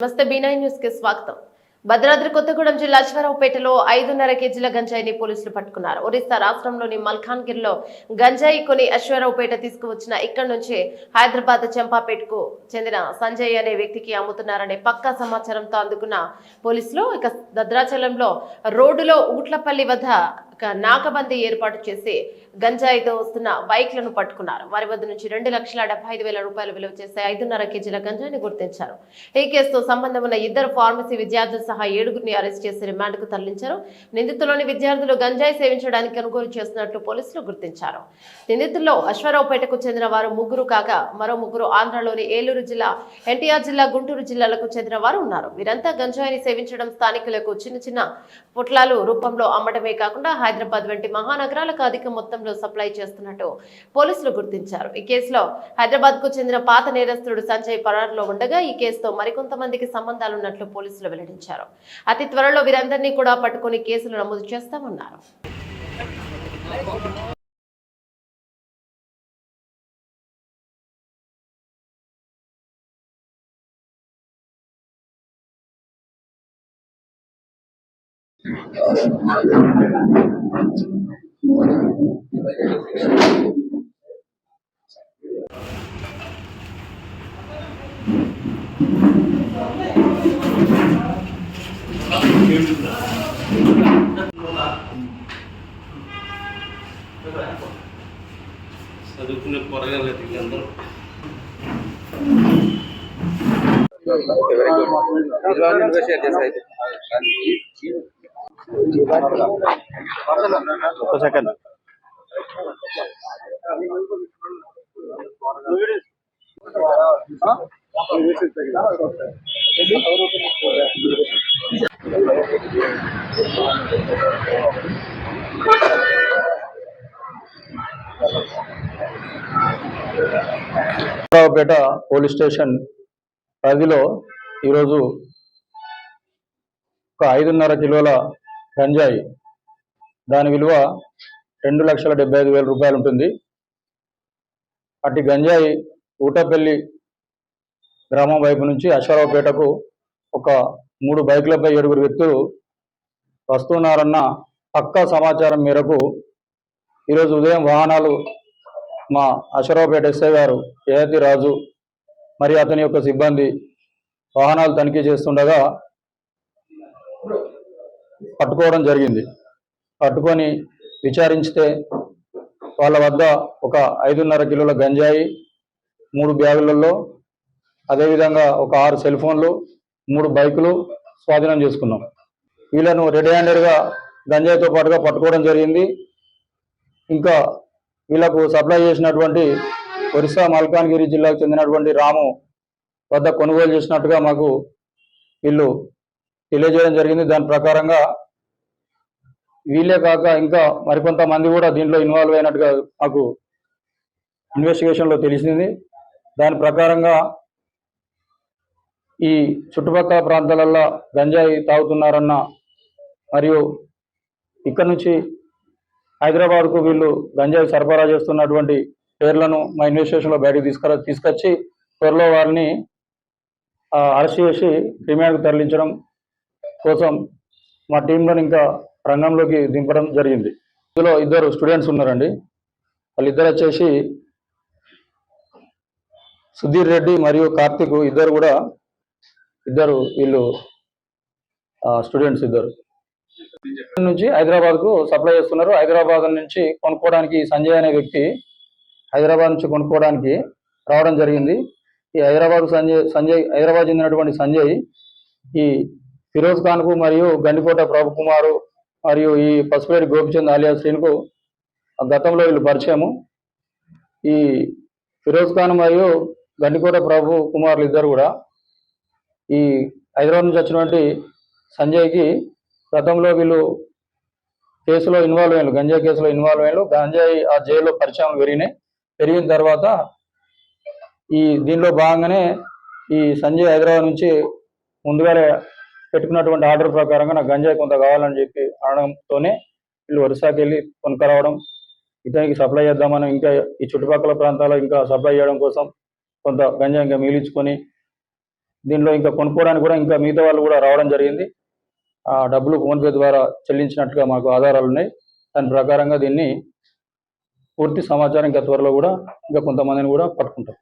నమస్తే బీనై న్యూస్కి స్వాగతం. భద్రాద్రి కొత్తగూడెం జిల్లా అశ్వరావుపేటలో ఐదున్నర కేజీల గంజాయిని పోలీసులు పట్టుకున్నారు. ఒరిస్సా రాష్ట్రంలోని మల్కాన్గిరిలో గంజాయి కొని అశ్వరావుపేట తీసుకువచ్చిన ఇక్కడి నుంచి హైదరాబాద్ చెంపాపేటకు చెందిన సంజయ్ అనే వ్యక్తికి అమ్ముతున్నారనే పక్కా సమాచారంతో అందుకున్న పోలీసులు ఇక భద్రాచలంలో రోడ్డులో ఊట్లపల్లి వద్ద నాకబందీ ఏర్పాటు చేసి గంజాయితో వస్తున్న బైక్లను పట్టుకున్నారు. వారి వద్ద నుంచి రెండు లక్షల డెబ్బై ఐదు వేల రూపాయలు విలువ చేసే ఐదున్నర కేజీల గంజాయిని గుర్తించారు. ఈ కేసుతో సంబంధం ఉన్న ఇద్దరు ఫార్మసీ విద్యార్థులు సహా ఏడుగురిని అరెస్ట్ చేసి రిమాండ్కు తరలించారు. నిందితులోని విద్యార్థులు గంజాయి సేవించడానికి కొనుగోలు చేస్తున్నట్లు పోలీసులు గుర్తించారు. నిందితుల్లో అశ్వరావుపేటకు చెందిన వారు ముగ్గురు కాగా మరో ముగ్గురు ఆంధ్రలోని ఏలూరు జిల్లా ఎన్టీఆర్ జిల్లా గుంటూరు జిల్లాలకు చెందిన వారు ఉన్నారు. వీరంతా గంజాయిని సేవించడం స్థానికులకు చిన్న చిన్న పొట్లాలు రూపంలో అమ్మడమే కాకుండా హైదరాబాద్ వంటి మహానగరాలకు అధిక మొత్తంలో సప్లై చేస్తున్నట్టు పోలీసులు గుర్తించారు. ఈ కేసులో హైదరాబాద్కు చెందిన పాత నేరస్తుడు సంజయ్ పరారులో ఉండగా ఈ కేసుతో మరికొంతమందికి సంబంధాలున్నట్లు పోలీసులు వెల్లడించారు. అతి త్వరలో వీరందరినీ కూడా పట్టుకుని కేసులు నమోదు చేస్తామన్నారు. చదువుకునే పొరగాలి అందరూ వెరీ గుడ్ ఇదిగో నువ్వే షేర్ చేస్తా అయితే ఒక సెకండ్. రావుపేట పోలీస్ స్టేషన్ పరిధిలో ఈరోజు ఒక ఐదున్నర కిలోల గంజాయి. దాని విలువ రెండు లక్షల డెబ్బై ఐదు వేల రూపాయలు ఉంటుంది. అట్టి గంజాయి ఊటపల్లి గ్రామం వైపు నుంచి అశ్వరావుపేటకు ఒక మూడు బైకులపై ఏడుగురు వ్యక్తులు వస్తున్నారన్న పక్కా సమాచారం మేరకు ఈరోజు ఉదయం వాహనాలు మా అశ్వరావుపేట ఎస్ఐ గారు ఏతి రాజు మరి అతని యొక్క సిబ్బంది వాహనాలు తనిఖీ చేస్తుండగా పట్టుకోవడం జరిగింది. పట్టుకొని విచారించితే వాళ్ళ వద్ద ఒక ఐదున్నర కిలోల గంజాయి మూడు బ్యాగులలో అదేవిధంగా ఒక ఆరు సెల్ ఫోన్లు మూడు బైకులు స్వాధీనం చేసుకున్నాం. వీళ్ళను రెడీ హ్యాండెడ్గా గంజాయితో పాటుగా పట్టుకోవడం జరిగింది. ఇంకా వీళ్ళకు సప్లై చేసినటువంటి ఒరిస్సా మల్కాన్గిరి జిల్లాకు చెందినటువంటి రాము వద్ద కొనుగోలు చేసినట్టుగా మాకు వీళ్ళు తెలియజేయడం జరిగింది. దాని ప్రకారంగా వీళ్ళే కాక ఇంకా మరికొంతమంది కూడా దీంట్లో ఇన్వాల్వ్ అయినట్టుగా మాకు ఇన్వెస్టిగేషన్లో తెలిసింది. దాని ప్రకారంగా ఈ చుట్టుపక్కల ప్రాంతాలలో గంజాయి తాగుతున్నారన్న మరియు ఇక్కడ నుంచి హైదరాబాద్కు వీళ్ళు గంజాయి సరఫరా చేస్తున్నటువంటి పేర్లను మా ఇన్వెస్టిగేషన్లో బయటకు తీసుకురా తీసుకొచ్చి త్వరలో వారిని అరెస్ట్ చేసి రిమాండ్కు తరలించడం కోసం మా టీంలో ఇంకా రంగంలోకి దింపడం జరిగింది. ఇందులో ఇద్దరు స్టూడెంట్స్ ఉన్నారండి. వాళ్ళిద్దరు వచ్చేసి సుధీర్ రెడ్డి మరియు కార్తిక్ ఇద్దరు కూడా ఇద్దరు వీళ్ళు స్టూడెంట్స్ ఇద్దరు. నుంచి హైదరాబాద్కు సప్లై చేస్తున్నారు. హైదరాబాద్ నుంచి కొనుక్కోవడానికి సంజయ్ అనే వ్యక్తి హైదరాబాద్ నుంచి కొనుక్కోవడానికి రావడం జరిగింది. ఈ హైదరాబాద్ సంజయ్ సంజయ్ హైదరాబాద్ చెందినటువంటి సంజయ్ ఈ ఫిరోజ్ ఖాన్కు మరియు గండికోట ప్రభుకుమారు మరియు ఈ పసుపేటి గోపిచంద్ ఆలియా శ్రీనుకు గతంలో వీళ్ళు పరిచయము. ఈ ఫిరోజ్ ఖాన్ మరియు గండికోట ప్రభు కుమారులు ఇద్దరు కూడా ఈ హైదరాబాద్ నుంచి వచ్చినటువంటి సంజయ్కి గతంలో వీళ్ళు కేసులో ఇన్వాల్వ్ అయ్యారు గంజాయి కేసులో ఇన్వాల్వ్ అయ్యారు గంజాయి ఆ జైల్లో పరిచయం పెరిగినాయి. పెరిగిన తర్వాత ఈ దీనిలో భాగంగానే ఈ సంజయ్ హైదరాబాద్ నుంచి ముందుగానే పెట్టుకున్నటువంటి ఆర్డర్ ప్రకారంగా నాకు గంజాయి కొంత కావాలని చెప్పి అనడంతోనే వీళ్ళు వరుసకి వెళ్ళి కొనుక్కరావడం ఇతనికి సప్లై చేద్దామని ఇంకా ఈ చుట్టుపక్కల ప్రాంతాల్లో ఇంకా సప్లై చేయడం కోసం కొంత గంజాయి ఇంకా మిగిలించుకొని దీనిలో ఇంకా కొనుక్కోవడానికి కూడా ఇంకా మిగతా వాళ్ళు కూడా రావడం జరిగింది. ఆ డబ్బులు ఫోన్పే ద్వారా చెల్లించినట్టుగా మాకు ఆధారాలు ఉన్నాయి. దాని ప్రకారంగా దీన్ని పూర్తి సమాచారం ఇంకా త్వరలో కూడా ఇంకా కొంతమందిని కూడా పట్టుకుంటాం.